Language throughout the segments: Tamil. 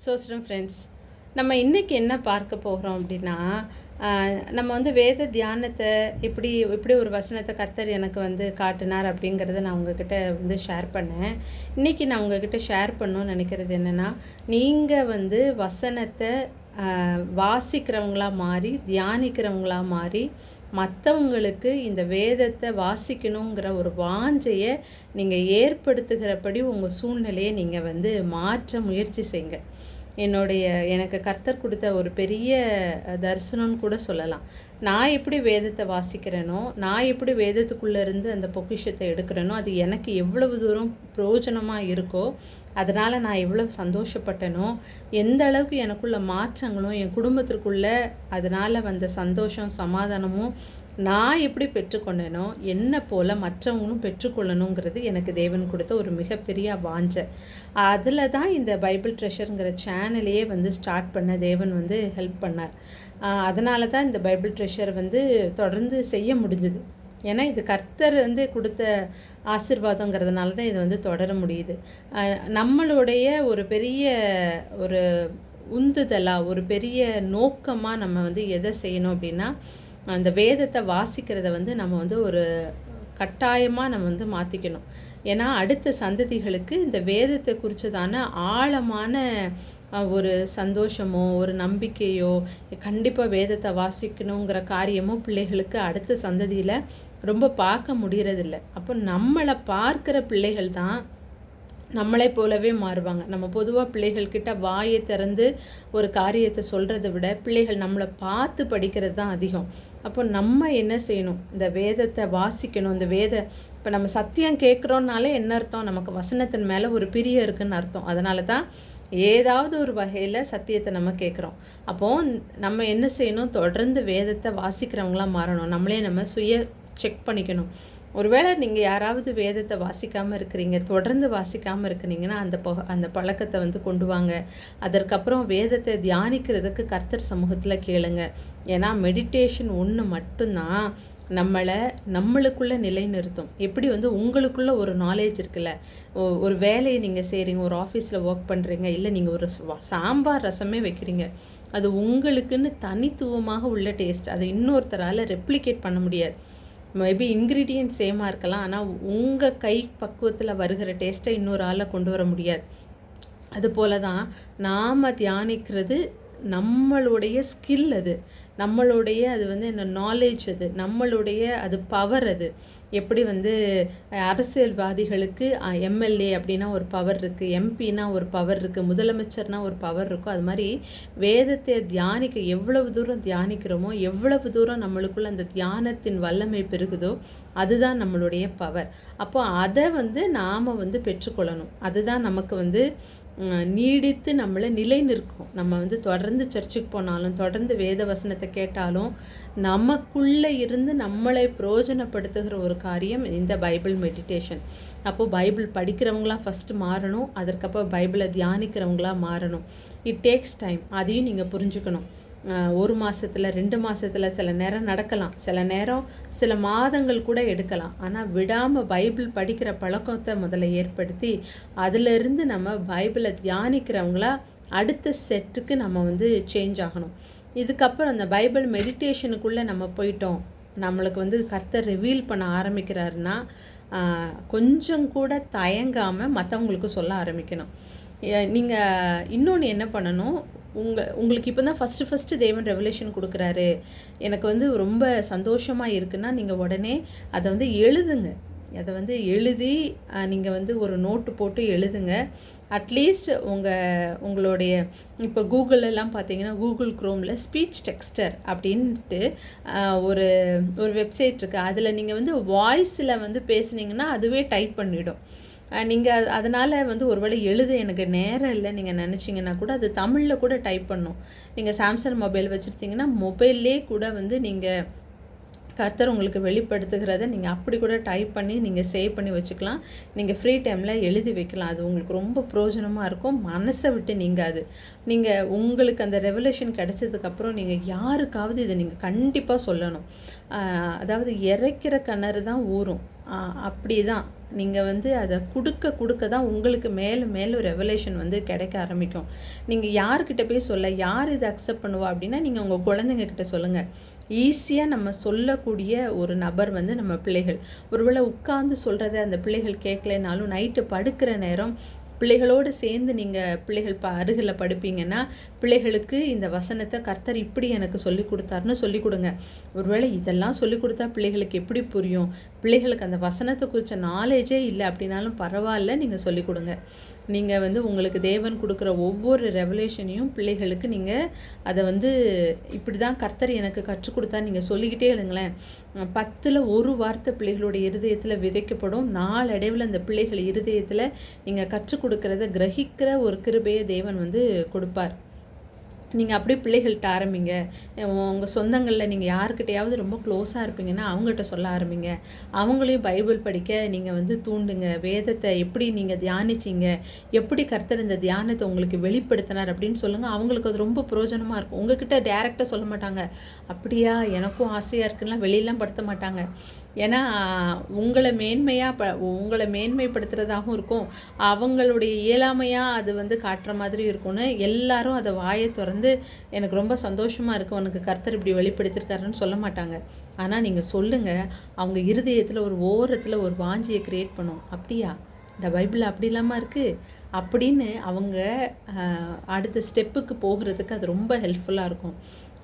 சோஸ்ரம் ஃப்ரெண்ட்ஸ் நம்ம இன்றைக்கி என்ன பார்க்க போகிறோம் அப்படின்னா நம்ம வந்து வேத தியானத்தை இப்படி இப்படி ஒரு வசனத்தை கர்த்தர் எனக்கு வந்து காட்டினார் அப்படிங்கிறத நான் உங்ககிட்ட வந்து ஷேர் பண்ணேன். இன்றைக்கி நான் உங்ககிட்ட ஷேர் பண்ணணும்னு நினைக்கிறது என்னென்னா நீங்கள் வந்து வசனத்தை வாசிக்கிறவங்களாக மாறி தியானிக்கிறவங்களாக மாறி மற்றவங்களுக்கு இந்த வேதத்தை வாசிக்கணுங்கிற ஒரு வாஞ்சையை நீங்கள் ஏற்படுத்துகிறபடி உங்கள் சூழ்நிலையை நீங்கள் வந்து மாற்ற முயற்சி செய்யுங்க. என்னுடைய எனக்கு கர்த்தர் கொடுத்த ஒரு பெரிய தரிசனம்னு கூட சொல்லலாம். நான் எப்படி வேதத்தை வாசிக்கிறேனோ நான் எப்படி வேதத்துக்குள்ளே இருந்து அந்த பொக்கிஷத்தை எடுக்கிறேனோ அது எனக்கு எவ்வளவு தூரம் பிரயோஜனமாக இருக்கோ அதனால் நான் எவ்வளவு சந்தோஷப்பட்டனோ எந்த அளவுக்கு எனக்குள்ள மாற்றங்களும் என் குடும்பத்திற்குள்ள அதனால் வந்த சந்தோஷம் சமாதானமும் நான் எப்படி பெற்றுக்கொண்டேனோ என்ன போல் மற்றவங்களும் பெற்றுக்கொள்ளணுங்கிறது எனக்கு தேவன் கொடுத்த ஒரு மிகப்பெரிய வாஞ்சை. அதில் தான் இந்த பைபிள் ட்ரெஷருங்கிற சேனலையே வந்து ஸ்டார்ட் பண்ண தேவன் வந்து ஹெல்ப் பண்ணார். அதனால தான் இந்த பைபிள் ட்ரெஷர் வந்து தொடர்ந்து செய்ய முடிஞ்சுது. ஏன்னா இது கர்த்தர் வந்து கொடுத்த ஆசிர்வாதங்கிறதுனால தான் இது வந்து தொடர முடியுது. நம்மளுடைய ஒரு பெரிய ஒரு உந்துதலாக ஒரு பெரிய நோக்கமாக நம்ம வந்து எதை செய்யணும் அப்படின்னா அந்த வேதத்தை வாசிக்கிறத வந்து நம்ம வந்து ஒரு கட்டாயமாக நம்ம வந்து மாற்றிக்கணும் ஏன்னா அடுத்த சந்ததிகளுக்கு இந்த வேதத்தை குறித்ததான ஆழமான ஒரு சந்தோஷமோ ஒரு நம்பிக்கையோ கண்டிப்பாக வேதத்தை வாசிக்கணுங்கிற காரியமோ பிள்ளைகளுக்கு அடுத்த சந்ததியில் ரொம்ப பார்க்க முடிகிறதில்ல அப்போ நம்மளை பார்க்குற பிள்ளைகள் தான் நம்மளை போலவே மாறுவாங்க. நம்ம பொதுவாக பிள்ளைகள்கிட்ட வாயை திறந்து ஒரு காரியத்தை சொல்கிறத விட பிள்ளைகள் நம்மளை பார்த்து படிக்கிறது தான் அதிகம். அப்போ நம்ம என்ன செய்யணும்? இந்த வேதத்தை வாசிக்கணும். இந்த வேத இப்போ நம்ம சத்தியம் கேட்குறோன்னாலே என்ன அர்த்தம்? நமக்கு வசனத்தின் மேலே ஒரு பிரியம் இருக்குன்னு அர்த்தம். அதனால தான் ஏதாவது ஒரு வகையில் சத்தியத்தை நம்ம கேட்குறோம். அப்போது நம்ம என்ன செய்யணும்? தொடர்ந்து வேதத்தை வாசிக்கிறவங்களா மாறணும். நம்மளே நம்ம சுய செக் பண்ணிக்கணும். ஒருவேளை நீங்கள் யாராவது வேதத்தை வாசிக்காமல் இருக்கிறீங்க தொடர்ந்து வாசிக்காமல் இருக்கிறீங்கன்னா அந்த ப அந்த பழக்கத்தை வந்து கொண்டு வாங்க. அதற்கப்புறம் வேதத்தை தியானிக்கிறதுக்கு கர்த்தர் சமூகத்தில் கேளுங்க. ஏன்னா மெடிடேஷன் ஒன்று மட்டும்தான் நம்மளை நம்மளுக்குள்ளே நிலைநிறுத்தும். எப்படி வந்து உங்களுக்குள்ள ஒரு நாலேஜ் இருக்குல்ல? ஒரு வேலையை நீங்கள் செய்கிறீங்க ஒரு ஆஃபீஸில் ஒர்க் பண்ணுறீங்க இல்லை நீங்கள் ஒரு சாம்பார் ரசமே வைக்கிறீங்க அது உங்களுக்குன்னு தனித்துவமாக உள்ள டேஸ்ட் அதை இன்னொருத்தரால் ரெப்ளிகேட் பண்ண முடியாது. மேபி இன்க்ரீடியன்ட் சேமாக இருக்கலாம். ஆனால் உங்கள் கை பக்குவத்தில் வருகிற டேஸ்ட்டை இன்னொரு ஆளை கொண்டு வர முடியாது. அதுபோல தான் நாம் தியானிக்கிறது நம்மளுடைய ஸ்கில் அது. நம்மளுடைய அது வந்து என்ன நாலேஜ் அது. நம்மளுடைய அது பவர் அது. எப்படி வந்து அரசியல்வாதிகளுக்கு எம்எல்ஏ அப்படின்னா ஒரு பவர் இருக்குது எம்பினா ஒரு பவர் இருக்குது முதலமைச்சர்னா ஒரு பவர் இருக்கும் அது மாதிரி வேதத்தை தியானிக்க எவ்வளவு தூரம் தியானிக்கிறோமோ எவ்வளவு தூரம் நம்மளுக்குள்ள அந்த தியானத்தின் வல்லமை பெருகுதோ அதுதான் நம்மளுடைய பவர் அப்போ அதை வந்து நாம் வந்து பெற்றுக்கொள்ளணும். அதுதான் நமக்கு வந்து நீடித்து நம்மளை நிலை நிற்கும் நம்ம வந்து தொடர்ந்து சர்ச்சுக்கு போனாலும் தொடர்ந்து வேத வசனத்தை கேட்டாலும் நமக்குள்ளே இருந்து நம்மளை பிரயோஜனப்படுத்துகிற ஒரு காரியம் இந்த பைபிள் மெடிடேஷன். அப்போது பைபிள் படிக்கிறவங்களா ஃபஸ்ட்டு மாறணும் அதற்கப்புறம் பைபிளை தியானிக்கிறவங்களா மாறணும். இட் டேக்ஸ் டைம் அதையும் நீங்கள் புரிஞ்சுக்கணும். ஒரு மாதத்தில் ரெண்டு மாதத்தில் சில நேரம் நடக்கலாம். சில நேரம் சில மாதங்கள் கூட எடுக்கலாம். ஆனால் விடாமல் பைபிள் படிக்கிற பழக்கத்தை முதல்ல ஏற்படுத்தி அதிலிருந்து நம்ம பைபிளை தியானிக்கிறவங்களா அடுத்த செட்டுக்கு நம்ம வந்து சேஞ்ச் ஆகணும். இதுக்கப்புறம் அந்த பைபிள் மெடிடேஷனுக்குள்ளே நம்ம போயிட்டோம். நம்மளுக்கு வந்து கர்த்தர் ரிவீல் பண்ண ஆரம்பிக்கிறாருன்னா கொஞ்சம் கூட தயங்காமல் மற்றவங்களுக்கு சொல்ல ஆரம்பிக்கணும். நீங்கள் இன்னொன்று என்ன பண்ணணும்? உங்கள் உங்களுக்கு இப்போ தான் ஃபஸ்ட்டு ஃபஸ்ட்டு தேவன் ரெவலேஷன் கொடுக்குறாரு. எனக்கு வந்து ரொம்ப சந்தோஷமாக இருக்குன்னா நீங்கள் உடனே அதை வந்து எழுதுங்க. அதை வந்து எழுதி நீங்கள் வந்து ஒரு நோட்டு போட்டு எழுதுங்க. அட்லீஸ்ட் உங்கள் உங்களுடைய இப்போ கூகுளெல்லாம் பார்த்தீங்கன்னா கூகுள் க்ரோமில் ஸ்பீச் டெக்ஸ்டர் அப்படின்ட்டு ஒரு ஒரு வெப்சைட் இருக்குது அதில் நீங்கள் வந்து வாய்ஸில் வந்து பேசுனீங்கன்னா அதுவே டைப் பண்ணிவிடும் நீங்கள் அதனால் வந்து ஒருவேளை எழுத எனக்கு நேரம் இல்லை நீங்கள் நினச்சிங்கன்னா கூட அது தமிழில் கூட டைப் பண்ணும். நீங்கள் சாம்சங் மொபைல் வச்சுருந்தீங்கன்னா மொபைல்லே கூட வந்து நீங்கள் கர்த்தர் உங்களுக்கு வெளிப்படுத்துகிறத நீங்கள் அப்படி கூட டைப் பண்ணி நீங்கள் சேவ் பண்ணி வச்சுக்கலாம். நீங்கள் ஃப்ரீ டைமில் எழுதி வைக்கலாம். அது உங்களுக்கு ரொம்ப பிரயோஜனமாக இருக்கும். மனசை விட்டு நீங்காது. நீங்கள் உங்களுக்கு அந்த ரெவலேஷன் கிடைச்சதுக்கப்புறம் நீங்கள் யாருக்காவது இதை நீங்கள் கண்டிப்பாக சொல்லணும். அதாவது இறைக்கிற கிணறு தான் ஊறும். அப்படி தான் நீங்கள் வந்து அதை கொடுக்க கொடுக்க தான் உங்களுக்கு மேலும் மேலும் ரெவலேஷன் வந்து கிடைக்க ஆரம்பிக்கும். நீங்கள் யார்கிட்ட போய் சொல்ல யார் இதை அக்செப்ட் பண்ணுவா அப்படின்னா நீங்கள் உங்கள் குழந்தைங்க கிட்ட சொல்லுங்கள் ஈஸியாக நம்ம சொல்லக்கூடிய ஒரு நபர் வந்து நம்ம பிள்ளைகள். ஒருவேளை உட்காந்து சொல்கிறத அந்த பிள்ளைகள் கேட்கலைனாலும் நைட்டு படுக்கிற நேரம் பிள்ளைகளோடு சேர்ந்து நீங்கள் பிள்ளைகள் ப அருகில் படுப்பீங்கன்னா பிள்ளைகளுக்கு இந்த வசனத்தை கர்த்தர் இப்படி எனக்கு சொல்லி கொடுத்தாருன்னு சொல்லி கொடுங்க. ஒருவேளை இதெல்லாம் சொல்லி கொடுத்தா பிள்ளைகளுக்கு எப்படி புரியும்? பிள்ளைகளுக்கு அந்த வசனத்தை குறித்த நாலேஜே இல்லை அப்படின்னாலும் பரவாயில்ல நீங்கள் சொல்லி கொடுங்க. நீங்கள் வந்து உங்களுக்கு தேவன் கொடுக்குற ஒவ்வொரு ரெவலேஷனையும் பிள்ளைகளுக்கு நீங்கள் அதை வந்து இப்படி தான் கர்த்தர் எனக்கு கற்றுக் கொடுத்தா நீங்கள் சொல்லிக்கிட்டே இருங்களேன். பத்தில் ஒரு வார்த்தை பிள்ளைகளுடைய இருதயத்தில் விதைக்கப்படும். நாளடைவில் அந்த பிள்ளைகள் இருதயத்தில் நீங்கள் கற்றுக் கொடுக்கறத கிரகிக்கிற ஒரு கிருபையை தேவன் வந்து கொடுப்பார். நீங்கள் அப்படியே பிள்ளைகள்கிட்ட ஆரம்பிங்க. உங்கள் சொந்தங்களில் நீங்கள் யாருக்கிட்டையாவது ரொம்ப க்ளோஸாக இருப்பீங்கன்னா அவங்ககிட்ட சொல்ல ஆரம்பிங்க. அவங்களையும் பைபிள் படிக்க நீங்கள் வந்து தூண்டுங்க. வேதத்தை எப்படி நீங்கள் தியானிச்சீங்க? எப்படி கர்த்தர் இந்த தியானத்தை உங்களுக்கு வெளிப்படுத்தினார் அப்படின்னு சொல்லுங்கள் அவங்களுக்கு அது ரொம்ப பிரயோஜனமாக இருக்கும். உங்ககிட்ட டேரெக்டாக சொல்ல மாட்டாங்க. அப்படியா எனக்கும் ஆசையாக இருக்குன்னா வெளியெல்லாம் படுத்த மாட்டாங்க. ஏன்னா உங்களை மேன்மையாக ப உங்களை மேன்மைப்படுத்துகிறதாகவும் இருக்கும். அவங்களுடைய இயலாமையாக அது வந்து காட்டுற மாதிரி இருக்கும்னு எல்லாரும் அதை வாயை திறந்து வந்து எனக்கு ரொம்ப சந்தோஷமாக இருக்கும் உனக்கு கர்த்தர் இப்படி வெளிப்படுத்தியிருக்காருன்னு சொல்ல மாட்டாங்க. ஆனால் நீங்கள் சொல்லுங்கள் அவங்க இருதயத்தில் ஒரு ஓரத்தில் ஒரு வாஞ்சியை க்ரியேட் பண்ணும். அப்படியா? இந்த பைபிள் அப்படி இல்லாமல் இருக்குது அப்படின்னு அவங்க அடுத்த ஸ்டெப்புக்கு போகிறதுக்கு அது ரொம்ப ஹெல்ப்ஃபுல்லாக இருக்கும்.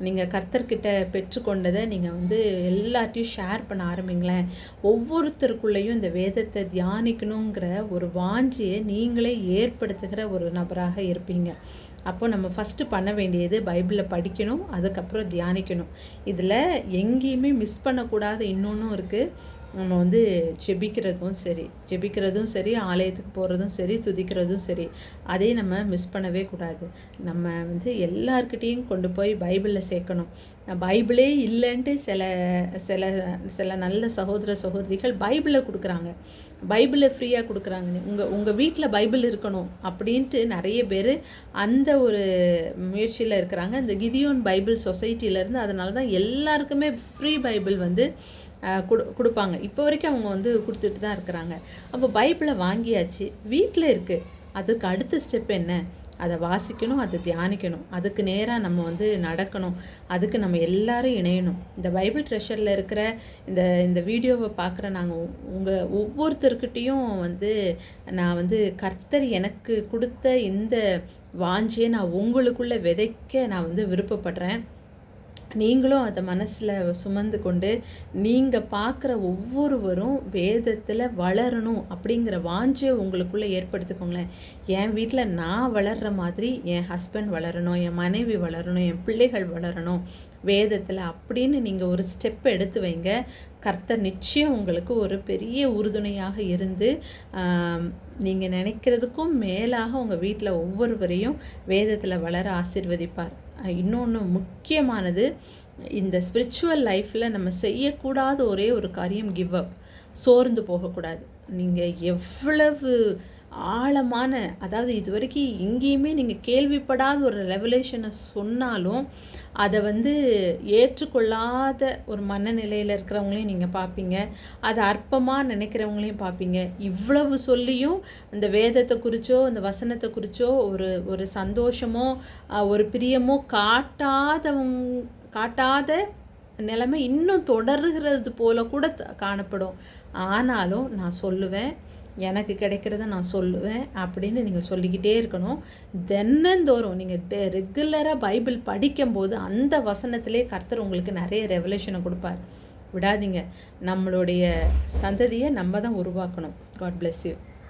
நீங்கள் கர்த்தர்கிட்ட பெற்றுக்கொண்டதை நீங்கள் வந்து எல்லாத்தையும் ஷேர் பண்ண ஆரம்பிங்களேன். ஒவ்வொருத்தருக்குள்ளேயும் இந்த வேதத்தை தியானிக்கணுங்கிற ஒரு வாஞ்சியை நீங்களே ஏற்படுத்துகிற ஒரு நபராக இருப்பீங்க. அப்போ நம்ம ஃபஸ்ட்டு பண்ண வேண்டியது பைபிளை படிக்கணும் அதுக்கப்புறம் தியானிக்கணும். இதில் எங்கேயுமே மிஸ் பண்ணக்கூடாத இன்னொன்றும் இருக்குது நம்ம வந்து ஜெபிக்கிறதும் சரி ஜெபிக்கிறதும் சரி ஆலயத்துக்கு போகிறதும் சரி துதிக்கிறதும் சரி அதே நம்ம மிஸ் பண்ணவே கூடாது. நம்ம வந்து எல்லார்கிட்டேயும் கொண்டு போய் பைபிளில் சேர்க்கணும். பைபிளே இல்லைன்ட்டு சில சில சில நல்ல சகோதர சகோதரிகள் பைபிளை கொடுக்குறாங்க. பைபிளை ஃப்ரீயாக கொடுக்குறாங்க. உங்கள் உங்கள் வீட்டில் பைபிள் இருக்கணும் அப்படின்ட்டு நிறைய பேர் அந்த ஒரு முயற்சியில் இருக்கிறாங்க. இந்த கிதியோன் பைபிள் சொசைட்டிலேருந்து அதனால தான் எல்லாருக்குமே ஃப்ரீ பைபிள் வந்து கொடு கொடுப்பாங்க. இப்போ வரைக்கும் அவங்க வந்து கொடுத்துட்டு தான் இருக்கிறாங்க. அப்போ பைபிளை வாங்கியாச்சு. வீட்டில் இருக்குது அதுக்கு அடுத்த ஸ்டெப் என்ன? அதை வாசிக்கணும் அதை தியானிக்கணும். அதுக்கு நேராக நம்ம வந்து நடக்கணும். அதுக்கு நம்ம எல்லாரும் இணையணும். இந்த பைபிள் ட்ரெஷரில் இருக்கிற இந்த இந்த வீடியோவை பார்க்குற நாங்கள் உங்கள் ஒவ்வொருத்தர்கிட்டேயும் வந்து நான் வந்து கர்த்தர் எனக்கு கொடுத்த இந்த வாஞ்சியை நான் உங்களுக்குள்ளே விதைக்க நான் வந்து விருப்பப்படுறேன். நீங்களும் அதை மனசில் சுமந்து கொண்டு நீங்கள் பார்க்குற ஒவ்வொருவரும் வேதத்தில் வளரணும் அப்படிங்கிற வாஞ்சியை உங்களுக்குள்ளே ஏற்படுத்திக்கோங்களேன். என் வீட்டில் நான் வளர்கிற மாதிரி என் ஹஸ்பண்ட் வளரணும் என் மனைவி வளரணும் என் பிள்ளைகள் வளரணும். வேதத்தில் அப்படின்னு நீங்கள் ஒரு ஸ்டெப் எடுத்து வைங்க. கர்த்தர் நிச்சயம் உங்களுக்கு ஒரு பெரிய உறுதுணையாக இருந்து நீங்கள் நினைக்கிறதுக்கும் மேலாக உங்கள் வீட்டில் ஒவ்வொருவரையும் வேதத்தில் வளர ஆசிர்வதிப்பார். இன்னொன்று முக்கியமானது இந்த ஸ்பிரிச்சுவல் லைஃப்பில் நம்ம செய்யக்கூடாத ஒரே ஒரு காரியம் கிவ் அப் சோர்ந்து போகக்கூடாது. நீங்கள் எவ்வளவு ஆழமான அதாவது இது வரைக்கும் எங்கேயுமே நீங்கள் கேள்விப்படாத ஒரு ரெவலேஷனை சொன்னாலும் அதை வந்து ஏற்றுக்கொள்ளாத ஒரு மனநிலையில் இருக்கிறவங்களையும் நீங்கள் பார்ப்பீங்க. அதை அற்பமாக நினைக்கிறவங்களையும் பார்ப்பீங்க. இவ்வளவு சொல்லியும் அந்த வேதத்தை குறிச்சோ அந்த வசனத்தை குறிச்சோ ஒரு ஒரு சந்தோஷமோ ஒரு பிரியமோ காட்டாதவங்க காட்டாத நிலைமை இன்னும் தொடருகிறது போல கூட காணப்படும். ஆனாலும் நான் சொல்லுவேன் எனக்கு கிடைக்கிறத நான் சொல்லுவேன் அப்படின்னு நீங்கள் சொல்லிக்கிட்டே இருக்கணும். தினந்தோறும் நீங்கள் ரெகுலராக பைபிள் படிக்கும்போது அந்த வசனத்திலே கர்த்தர் உங்களுக்கு நிறைய ரெவலேஷனை கொடுப்பார். விடாதீங்க. நம்மளுடைய சந்ததியை நம்ம தான் உருவாக்கணும். God bless you